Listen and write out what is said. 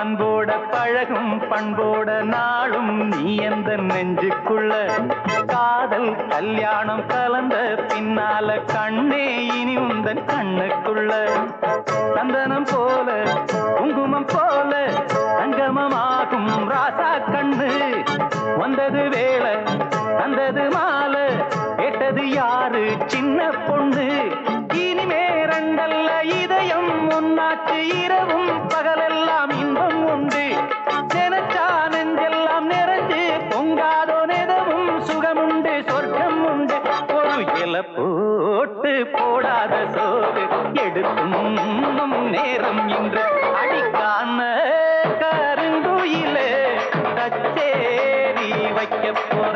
அன்போட பழகும் பண்போட நாளும் நீ எந்த நெஞ்சுக்குள்ள? காதல் கல்யாணம் கலந்த பின்னால கண்ணே இனி உந்தன் கண்ணுக்குள்ள. சந்தனம் போல குங்குமம் போல சங்கமமாகும் ராசா கண்ணு. வந்தது வேலை வந்தது மாலை கேட்டது யாரு? சின்ன பொண்ணு. இனிமே ரெண்டல்ல இதயம் ஒன்னாச்சு இரவும் ஒரு போட்டு போடாத சோறு. எடுக்கும் நேரம் இன்று அடிக்காம கருங்குயிலே தச்சேரி வைக்க போற